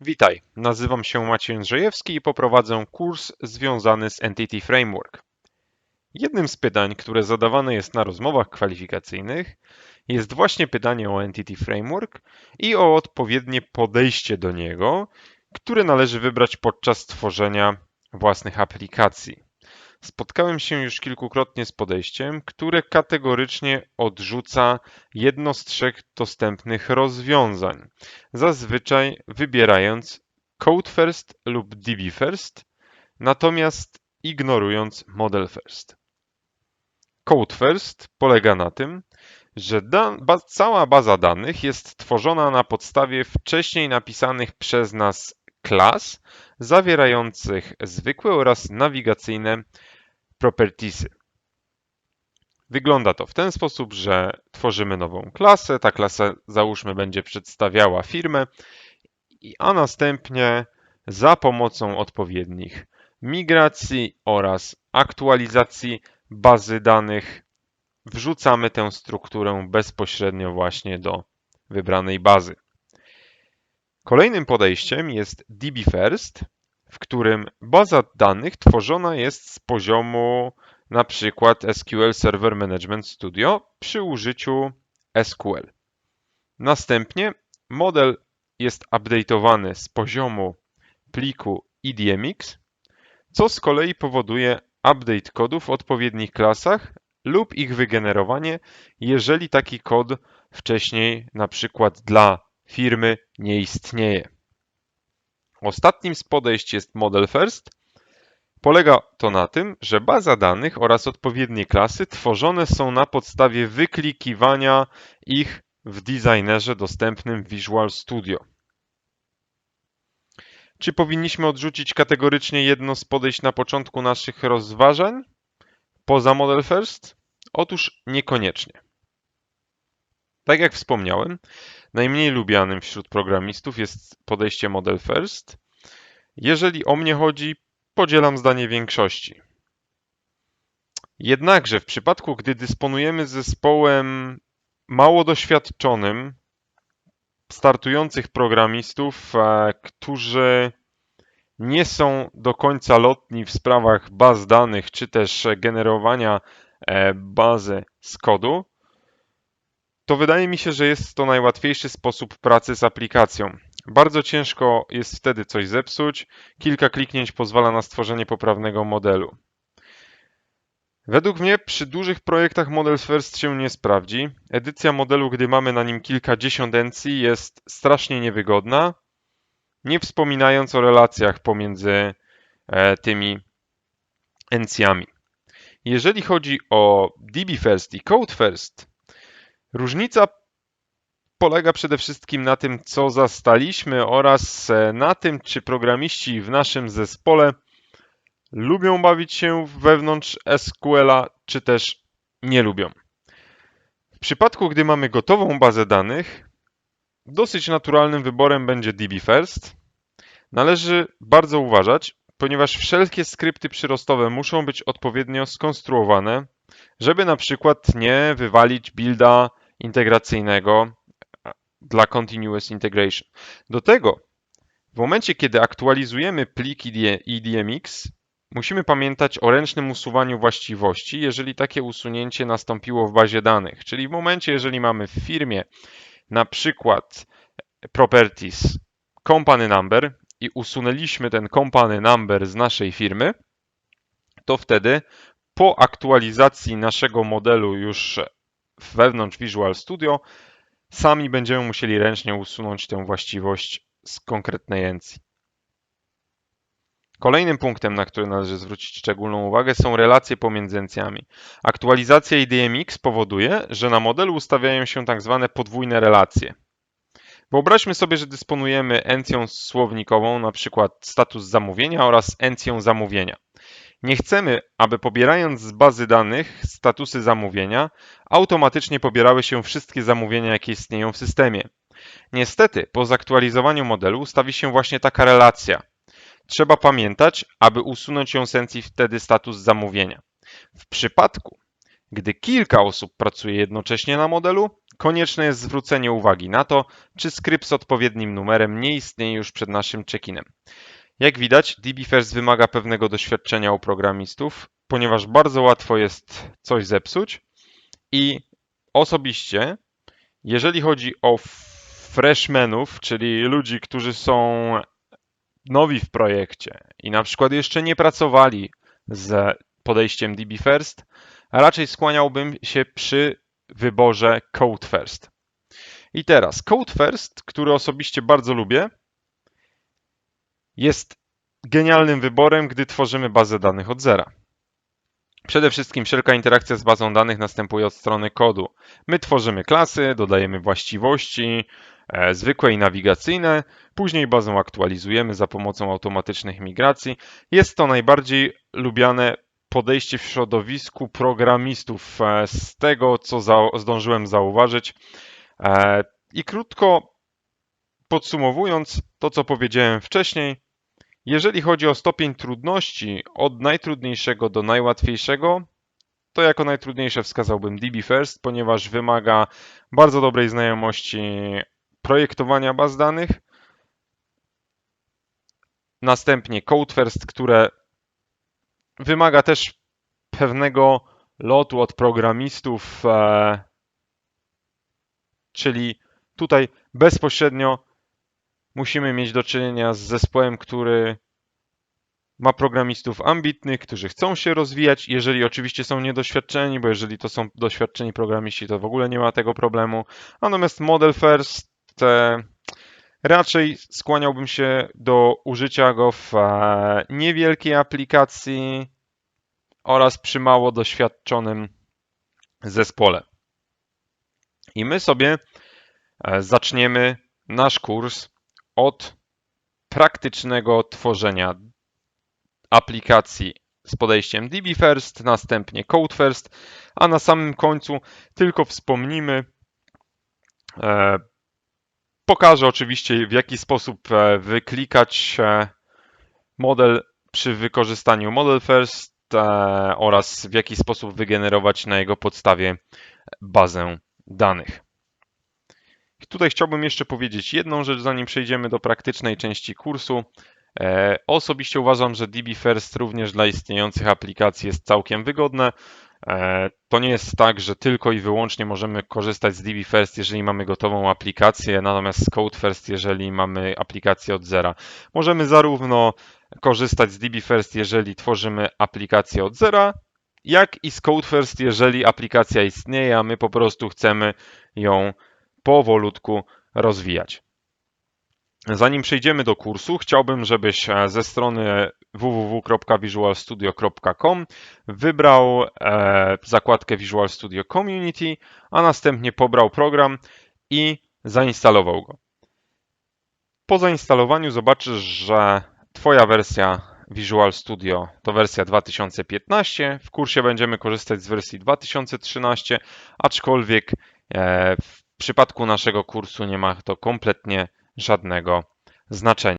Witaj, nazywam się Maciej Jędrzejewski i poprowadzę kurs związany z Entity Framework. Jednym z pytań, które zadawane jest na rozmowach kwalifikacyjnych, jest właśnie pytanie o Entity Framework i o odpowiednie podejście do niego, które należy wybrać podczas tworzenia własnych aplikacji. Spotkałem się już kilkukrotnie z podejściem, które kategorycznie odrzuca jedno z trzech dostępnych rozwiązań, zazwyczaj wybierając Code First lub DB First, natomiast ignorując Model First. Code First polega na tym, że cała baza danych jest tworzona na podstawie wcześniej napisanych przez nas klas zawierających zwykłe oraz nawigacyjne propertiesy. Wygląda to w ten sposób, że tworzymy nową klasę, ta klasa załóżmy będzie przedstawiała firmę, a następnie za pomocą odpowiednich migracji oraz aktualizacji bazy danych wrzucamy tę strukturę bezpośrednio właśnie do wybranej bazy. Kolejnym podejściem jest DB First, w którym baza danych tworzona jest z poziomu na przykład SQL Server Management Studio przy użyciu SQL. Następnie model jest update'owany z poziomu pliku EDMX, co z kolei powoduje update kodów w odpowiednich klasach lub ich wygenerowanie, jeżeli taki kod wcześniej na przykład dla firmy nie istnieje. Ostatnim z podejść jest Model First. Polega to na tym, że baza danych oraz odpowiednie klasy tworzone są na podstawie wyklikiwania ich w designerze dostępnym w Visual Studio. Czy powinniśmy odrzucić kategorycznie jedno z podejść na początku naszych rozważań poza Model First? Otóż niekoniecznie. Tak jak wspomniałem, najmniej lubianym wśród programistów jest podejście Model First. Jeżeli o mnie chodzi, podzielam zdanie większości. Jednakże w przypadku, gdy dysponujemy zespołem mało doświadczonym, startujących programistów, którzy nie są do końca lotni w sprawach baz danych czy też generowania e, bazy z kodu, to wydaje mi się, że jest to najłatwiejszy sposób pracy z aplikacją. Bardzo ciężko jest wtedy coś zepsuć, kilka kliknięć pozwala na stworzenie poprawnego modelu. Według mnie przy dużych projektach Model First się nie sprawdzi. Edycja modelu, gdy mamy na nim kilkadziesiąt encji jest strasznie niewygodna, nie wspominając o relacjach pomiędzy e, tymi encjami. Jeżeli chodzi o DB First i Code First, Różnica polega przede wszystkim na tym, co zastaliśmy oraz e, na tym, czy programiści w naszym zespole lubią bawić się wewnątrz SQL-a, czy też nie lubią. W przypadku, gdy mamy gotową bazę danych, dosyć naturalnym wyborem będzie DB First. Należy bardzo uważać, ponieważ wszelkie skrypty przyrostowe muszą być odpowiednio skonstruowane, żeby na przykład nie wywalić builda integracyjnego dla Continuous Integration. Do tego w momencie, kiedy aktualizujemy plik EDMX, musimy pamiętać o ręcznym usuwaniu właściwości, jeżeli takie usunięcie nastąpiło w bazie danych. Czyli w momencie, jeżeli mamy w firmie na przykład properties company number i usunęliśmy ten company number z naszej firmy, to wtedy po aktualizacji naszego modelu już wewnątrz Visual Studio, sami będziemy musieli ręcznie usunąć tę właściwość z konkretnej encji. Kolejnym punktem, na który należy zwrócić szczególną uwagę, są relacje pomiędzy encjami. Aktualizacja IDMX powoduje, że na modelu ustawiają się tak zwane podwójne relacje. Wyobraźmy sobie, że dysponujemy encją słownikową, przykład status zamówienia oraz encją zamówienia. Nie chcemy, aby pobierając z bazy danych statusy zamówienia, automatycznie pobierały się wszystkie zamówienia, jakie istnieją w systemie. Niestety, po zaktualizowaniu modelu ustawi się właśnie taka relacja. Trzeba pamiętać, aby usunąć ją sencji wtedy status zamówienia. W przypadku, gdy kilka osób pracuje jednocześnie na modelu, konieczne jest zwrócenie uwagi na to, czy skrypt z odpowiednim numerem nie istnieje już przed naszym check-inem. Jak widać, DBFirst wymaga pewnego doświadczenia u programistów, ponieważ bardzo łatwo jest coś zepsuć i osobiście, jeżeli chodzi o freshmenów, czyli ludzi, którzy są nowi w projekcie i na przykład jeszcze nie pracowali z podejściem DB First, raczej skłaniałbym się przy wyborze Code First. I teraz Code First, który osobiście bardzo lubię, jest genialnym wyborem, gdy tworzymy bazę danych od zera. Przede wszystkim wszelka interakcja z bazą danych następuje od strony kodu. My tworzymy klasy, dodajemy właściwości, e, zwykłe i nawigacyjne, później bazę aktualizujemy za pomocą automatycznych migracji. Jest to najbardziej lubiane podejście w środowisku programistów, e, z tego co za, zdążyłem zauważyć. E, I krótko podsumowując to, co powiedziałem wcześniej, jeżeli chodzi o stopień trudności od najtrudniejszego do najłatwiejszego, to jako najtrudniejsze wskazałbym DB First, ponieważ wymaga bardzo dobrej znajomości projektowania baz danych. Następnie Code First, które wymaga też pewnego lotu od programistów, e, czyli tutaj bezpośrednio musimy mieć do czynienia z zespołem, który ma programistów ambitnych, którzy chcą się rozwijać, jeżeli oczywiście są niedoświadczeni, bo jeżeli to są doświadczeni programiści, to w ogóle nie ma tego problemu. Natomiast Model First raczej skłaniałbym się do użycia go w e, niewielkiej aplikacji oraz przy mało doświadczonym zespole. I my sobie e, zaczniemy nasz kurs od praktycznego tworzenia aplikacji z podejściem DB First, następnie Code First, a na samym końcu tylko wspomnimy, e, pokażę oczywiście w jaki sposób e, wyklikać e, model przy wykorzystaniu Model First oraz w jaki sposób wygenerować na jego podstawie bazę danych. Tutaj chciałbym jeszcze powiedzieć jedną rzecz, zanim przejdziemy do praktycznej części kursu. E, Osobiście uważam, że DB First również dla istniejących aplikacji jest całkiem wygodne. E, To nie jest tak, że tylko i wyłącznie możemy korzystać z DB First, jeżeli mamy gotową aplikację, natomiast z Code First, jeżeli mamy aplikację od zera. Możemy zarówno korzystać z DB First, jeżeli tworzymy aplikację od zera, jak i z Code First, jeżeli aplikacja istnieje, a my po prostu chcemy ją powolutku rozwijać. Zanim przejdziemy do kursu, chciałbym, żebyś e, ze strony www.visualstudio.com wybrał e, zakładkę Visual Studio Community, a następnie pobrał program i zainstalował go. Po zainstalowaniu zobaczysz, że Twoja wersja Visual Studio to wersja 2015. W kursie będziemy korzystać z wersji 2013, aczkolwiek e, w przypadku naszego kursu nie ma to kompletnie żadnego znaczenia.